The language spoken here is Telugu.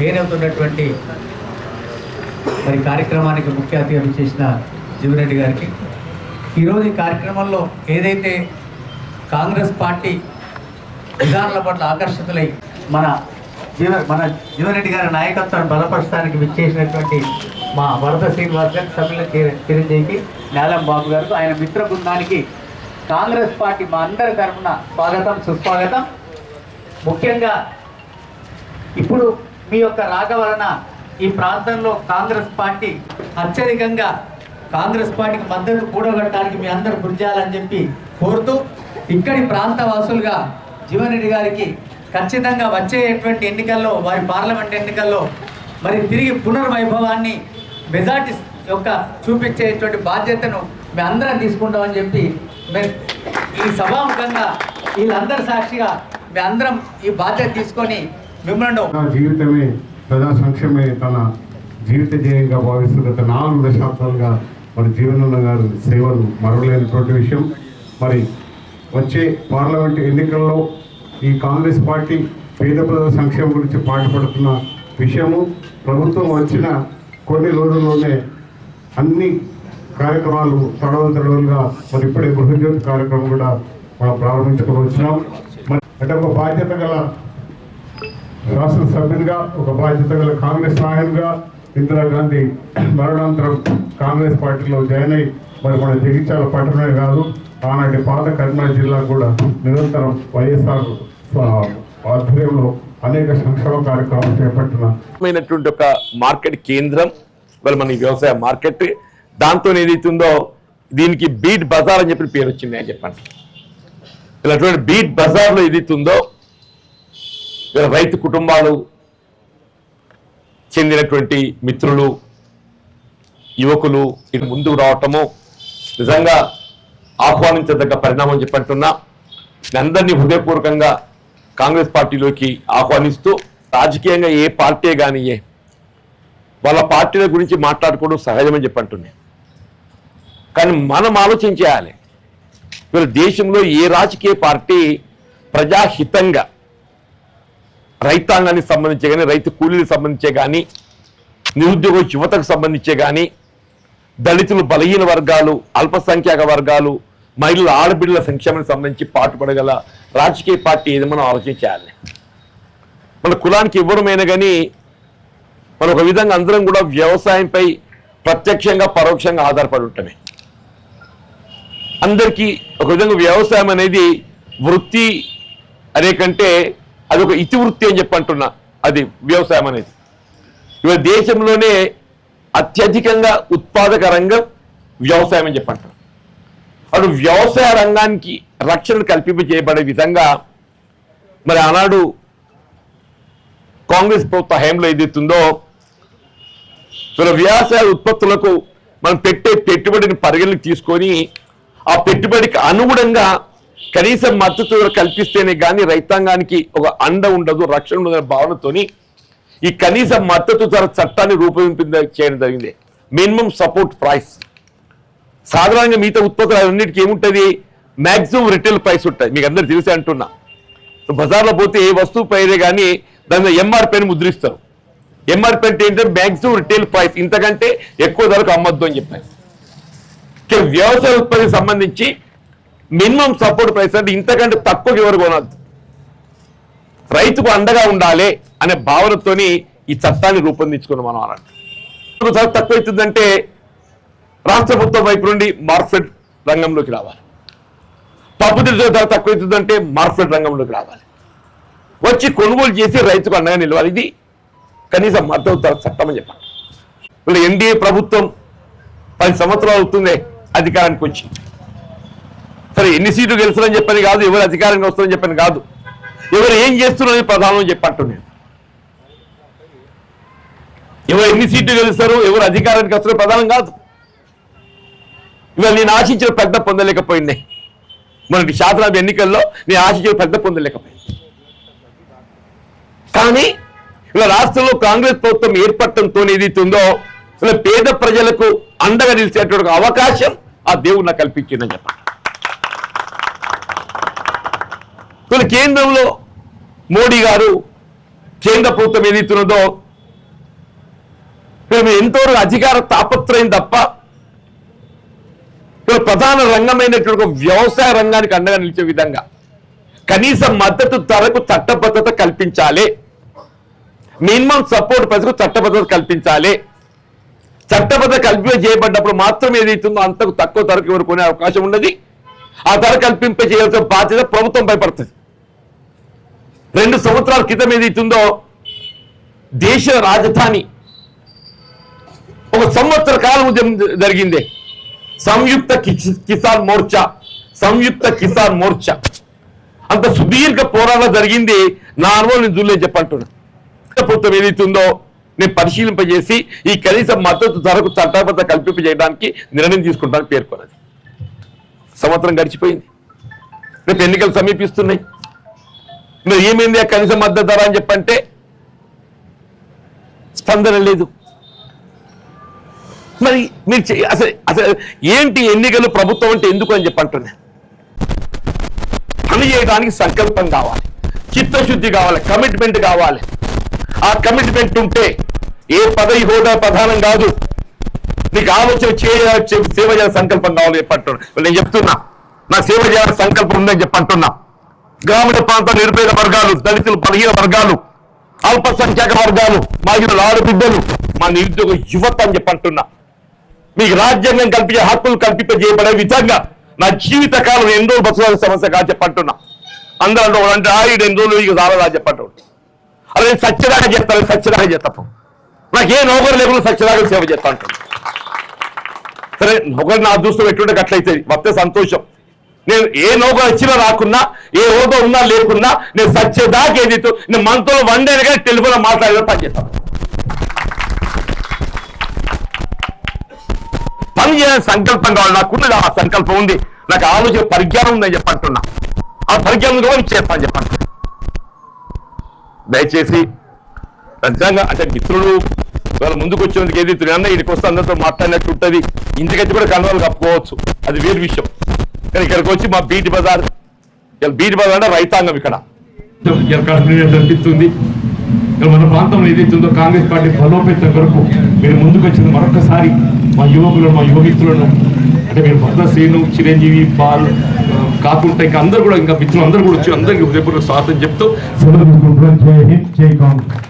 నేనవుతున్నటువంటి మరి కార్యక్రమానికి ముఖ్య అతిథి చేసిన జీవరెడ్డి గారికి. ఈరోజు ఈ కార్యక్రమంలో ఏదైతే కాంగ్రెస్ పార్టీ విధానాల పట్ల ఆకర్షితులై మన జీవ మన జీవరెడ్డి గారి నాయకత్వాన్ని బలపరచడానికి విచ్చేసినటువంటి మా వరద శ్రీనివాస్ గారు సభ్యుల చిరంజీవికి నేలం బాబు గారు ఆయన మిత్ర బృందానికి కాంగ్రెస్ పార్టీ మా అందరి తరఫున స్వాగతం సుస్వాగతం. ముఖ్యంగా ఇప్పుడు మీ యొక్క రాక వలన ఈ ప్రాంతంలో కాంగ్రెస్ పార్టీ అత్యధికంగా కాంగ్రెస్ పార్టీకి మద్దతు కూడగట్టడానికి మీ అందరు కృషి చేయాలని చెప్పి కోరుతూ ఇక్కడి ప్రాంత వాసులుగా జీవన్ రెడ్డి గారికి ఖచ్చితంగా వచ్చేటువంటి ఎన్నికల్లో వారి పార్లమెంట్ ఎన్నికల్లో మరి తిరిగి పునర్వైభవాన్ని మెజార్టీ యొక్క చూపించేటువంటి బాధ్యతను మేము అందరం తీసుకుంటామని చెప్పి మేము ఈ సభాముఖంగా వీళ్ళందరి సాక్షిగా మేము అందరం ఈ బాధ్యత తీసుకొని నా జీవితమే ప్రజా సంక్షేమే తన జీవిత ధ్యేయంగా భావిస్తూ గత నాలుగు దశాబ్దాలుగా మరి జీవనన్న గారి సేవలు మరవలేనటువంటి విషయం. మరి వచ్చే పార్లమెంట్ ఎన్నికల్లో ఈ కాంగ్రెస్ పార్టీ పేద ప్రజల సంక్షేమం గురించి పాటుపడుతున్న విషయము ప్రభుత్వం వచ్చిన కొన్ని రోజుల్లోనే అన్ని కార్యక్రమాలు తడవ తడవలుగా మరి ఇప్పుడే గృహజ్యోతి కార్యక్రమం కూడా మనం ప్రారంభించుకొని వచ్చినాం. మరి అంటే ఒక బాధ్యత గల శాసనసభ్యునిగా ఒక బాధ్యత గల కాంగ్రెస్ నాయకునిగా ఇందిరాగాంధీ మరణాంతరం కాంగ్రెస్ పార్టీలో జాయిన్ అయి మరి మన జగిత్యాల పట్టణమే కాదు ఆనాటి పాత కరీంనగర్ జిల్లా కూడా నిరంతరం వైఎస్ఆర్ ఆధ్వర్యంలో అనేక సంక్షేమ కార్యక్రమాలు చేపట్టినమైనటువంటి ఒక మార్కెట్ కేంద్రం ఇవాళ మన వ్యవసాయ మార్కెట్. దాంతో ఏదైతుందో దీనికి బీట్ బజార్ అని చెప్పి పేరు వచ్చింది అని చెప్పండి. ఇలా అటువంటి బీట్ బజార్లో ఏదైతుందో రైతు కుటుంబాలు చెందినటువంటి మిత్రులు యువకులు ఇటు ముందుకు రావటము నిజంగా ఆహ్వానించదగ్గ పరిణామం చెప్పంటున్నా అందరినీ హృదయపూర్వకంగా కాంగ్రెస్ పార్టీలోకి ఆహ్వానిస్తూ రాజకీయంగా ఏ పార్టీ కానీ ఏ వాళ్ళ పార్టీల గురించి మాట్లాడుకోవడం సహజమని చెప్పంటున్నాను కానీ మనం ఆలోచించేయాలి వీళ్ళ ఇవాళ దేశంలో ఏ రాజకీయ పార్టీ ప్రజాహితంగా రైతాంగానికి సంబంధించే కానీ రైతు కూలీలకు సంబంధించే కానీ నిరుద్యోగ యువతకు సంబంధించే కానీ దళితులు బలహీన వర్గాలు అల్పసంఖ్యాక వర్గాలు మహిళల ఆడబిడ్డల సంక్షేమానికి సంబంధించి పాటుపడగల రాజకీయ పార్టీ ఏది మనం ఆలోచన చేయాలి. మన కులానికి ఇవ్వడమైనా కానీ మనం ఒక విధంగా అందరం కూడా వ్యవసాయంపై ప్రత్యక్షంగా పరోక్షంగా ఆధారపడి ఉంటామే అందరికీ ఒక విధంగా వ్యవసాయం అనేది వృత్తి అనే కంటే అది ఒక ఇతివృత్తి అని చెప్పి అంటున్నా. అది వ్యవసాయం అనేది. ఇవాళ దేశంలోనే అత్యధికంగా ఉత్పాదక రంగం వ్యవసాయం అని చెప్పి అంటారు అటు వ్యవసాయ రంగానికి రక్షణ కల్పింపజేయబడే విధంగా మరి ఆనాడు కాంగ్రెస్ ప్రభుత్వ హయాంలో ఏదైతుందో ఇవాళ వ్యవసాయ ఉత్పత్తులకు మనం పెట్టే పెట్టుబడిని పరిగణలోకి తీసుకొని ఆ పెట్టుబడికి అనుగుణంగా కనీసం మద్దతు ధర కల్పిస్తేనే కానీ రైతాంగానికి ఒక అండ ఉండదు రక్షణ ఉండదనే భావనతోని ఈ కనీస మద్దతు ధర చట్టాన్ని రూపొందింప చేయడం జరిగింది. Minimum support price. సాధారణంగా మిగతా ఉత్పత్తులు అన్నిటికీ ఏముంటుంది? మ్యాక్సిమం రిటైల్ ప్రైస్ ఉంటాయి. మీకు అందరు తెలిసి అంటున్నా. బజార్లో పోతే ఏ వస్తువు పైరే కానీ దాని ఎంఆర్పీని అని ముద్రిస్తారు. ఎంఆర్పీ అంటే ఏంటంటే మ్యాక్సిమం రిటైల్ ప్రైస్. ఇంతకంటే ఎక్కువ ధరకు అమ్మద్దు అని చెప్పారు. వ్యవసాయ ఉత్పత్తికి సంబంధించి మినిమం సపోర్ట్ ప్రైస్ అంటే ఇంతకంటే తక్కువకి ఎవరు కొనద్దు రైతుకు అండగా ఉండాలి అనే భావనతోని ఈ చట్టాన్ని రూపొందించుకున్నాం మనం అన్నట్టు చాలా తక్కువ అవుతుందంటే రాష్ట్ర ప్రభుత్వం వైపు నుండి మార్కెట్ రంగంలోకి రావాలి. పప్పు దినుసుల ధర తక్కువ అవుతుందంటే మార్కెట్ రంగంలోకి రావాలి. వచ్చి కొనుగోలు చేసి రైతుకు అండగా నిలవాలి. ఇది కనీసం మద్దతు ధర చట్టం అని చెప్పాలి. ఇప్పుడు ఎన్డీఏ ప్రభుత్వం పది సంవత్సరాలు అవుతుంది అధికారానికి వచ్చింది సరే ఎన్ని సీట్లు గెలుస్తారని చెప్పని కాదు ఎవరు అధికారానికి వస్తారని చెప్పని కాదు. ఎవరు ఏం చేస్తున్నారని ప్రధానం చెప్పట్టు నేను. ఎవరు ఎన్ని సీట్లు గెలుస్తారు ఎవరు అధికారానికి వస్తారో ప్రధానం కాదు. ఇవాళ నేను ఆశించిన పెద్ద పొందలేకపోయింది. మనకి శాసనసభ ఎన్నికల్లో నేను ఆశించిన పెద్ద పొందలేకపోయింది. కానీ ఇలా రాష్ట్రంలో కాంగ్రెస్ ప్రభుత్వం ఏర్పడటంతో ఏదైతే ఉందో ఇలా పేద ప్రజలకు అండగా నిలిచేటువంటి అవకాశం ఆ దేవుడు నాకు కల్పించిందని చెప్పాలి. ఇలా కేంద్రంలో మోడీ గారు కేంద్ర ప్రభుత్వం ఏదైతున్నదో మేము ఎంతవరకు అధికార తాపత్రయం తప్ప ప్రధాన రంగమైనటువంటి ఒక వ్యవసాయ రంగానికి అండగా నిలిచే విధంగా కనీస మద్దతు ధరకు చట్టబద్ధత కల్పించాలి. మినిమం సపోర్ట్ ప్రజలకు చట్టబద్ధత కల్పించాలి. చట్టబద్ధ కల్పింప చేయబడ్డప్పుడు మాత్రం ఏదైతుందో అంతకు తక్కువ ధరకు ఎవరు కొనే అవకాశం ఉన్నది ఆ ధర కల్పింప చేయాల్సిన బాధ్యత ప్రభుత్వం భయపడుతుంది రెండు సంవత్సరాల క్రితం ఏదైతుందో దేశ రాజధాని. ఒక సంవత్సర కాలం ఉద్యమం జరిగింది. సంయుక్త కిసాన్ మోర్చా సంయుక్త కిసాన్ మోర్చా. అంత సుదీర్ఘ పోరాటం జరిగింది. నా అనుభవం నేను చూడలేదు చెప్పంటున్నా. ప్రభుత్వం ఏదైతుందో నేను పరిశీలింపజేసి ఈ కనీస మద్దతు ధరకు చట్టబద్ధ కల్పింప చేయడానికి నిర్ణయం తీసుకుంటానని పేర్కొన్నది. సంవత్సరం గడిచిపోయింది. రేపు ఎన్నికలు సమీపిస్తున్నాయి. మీరు ఏమైంది ఆ కనీస మద్దతు ధర అని చెప్పంటే స్పందన లేదు. మరి మీరు అసలు అసలు ఏంటి ఎన్నికలు ప్రభుత్వం అంటే ఎందుకు అని చెప్పంటున్నా? పని చేయడానికి సంకల్పం కావాలి. చిత్తశుద్ధి కావాలి కమిట్మెంట్ కావాలి. ఆ కమిట్మెంట్ ఉంటే ఏ పదవి హోదా ప్రధానం కాదు. నీకు ఆలోచన చేయ సేవ చేయాలి సంకల్పం కావాలి చెప్పంటున్నా. నేను చెప్తున్నా నా సేవ చేయాలని సంకల్పం ఉందని చెప్పంటున్నా. గ్రామీణ ప్రాంత నిరుపేద వర్గాలు దళితులు బలహీన వర్గాలు అల్పసంఖ్యాక వర్గాలు మహిళలు ఆడబిడ్డలు మా నిరుద్యోగ యువత అని చెప్పంటున్నా మీకు రాజ్యాంగం కల్పించే హక్కులు కల్పింపజేయబడే విధంగా నా జీవిత కాలం ఎన్ని రోజులు బతకాల్సిన సమస్య కాదు చెప్పంటున్నా అందరూ అంటూ అంటే ఆయుడు ఎన్ని రోజులు ఇక చాలా చెప్పంటు అలా నేను సత్యదాగా చేస్తాను సత్యదాగా చేస్తాను నాకు ఏ నౌకరు లేకుండా సత్యదాగా సేవ చేస్తా అంటున్నా. సరే నౌకరు నా దృష్టిలో పెట్టుంటే అట్లయితే వస్తే సంతోషం. నేను ఏ నౌకరు వచ్చినా రాకున్నా ఏ హోదా ఉన్నా లేకున్నా నేను సత్యదాకా ఏదైతే నేను మనతో వన్ డే కానీ టెలిఫోన్ మాట్లాడేదో పనిచేస్తాను పని చేయాలని సంకల్పం కావాలి. నాకున్నది ఆ సంకల్పం ఉంది. నాకు ఆలోచన పరిజ్ఞానం ఉందని చెప్పంటున్నా. ఆ పరిజ్ఞానం కూడా చేస్తాను చెప్పండి దయచేసి నిజంగా అంటే మిత్రులు వాళ్ళ ముందుకు వచ్చేందుకు ఏది అన్న ఇక్కడికి వస్తే అందరితో మాట్లాడినట్టు ఉంటుంది. ఇంటికైతే కూడా కన్వాలు కప్పుకోవచ్చు. అది వేరు విషయం. కానీ ఇక్కడికి వచ్చి మా బీటి బజార్ బీటి బజార్ అంటే రైతాంగం ఇక్కడ. ఇక్కడ మన ప్రాంతంలో ఏదైతుందో కాంగ్రెస్ పార్టీ బలోపేతం కొరకు మీరు ముందుకు వచ్చింది మరొకసారి మా యువకులను మా యువమిత్రులను. అంటే మీరు భద్ర శ్రీను చిరంజీవి పాల్ కాకుండా ఇంకా అందరూ కూడా ఇంకా మిత్రులు అందరూ కూడా వచ్చి అందరికీ హృదయపూర్వక స్వాగతం చెప్తూ సెలవు తీసుకుంటున్నాను జై హింద్ జై కాంగ్రెస్.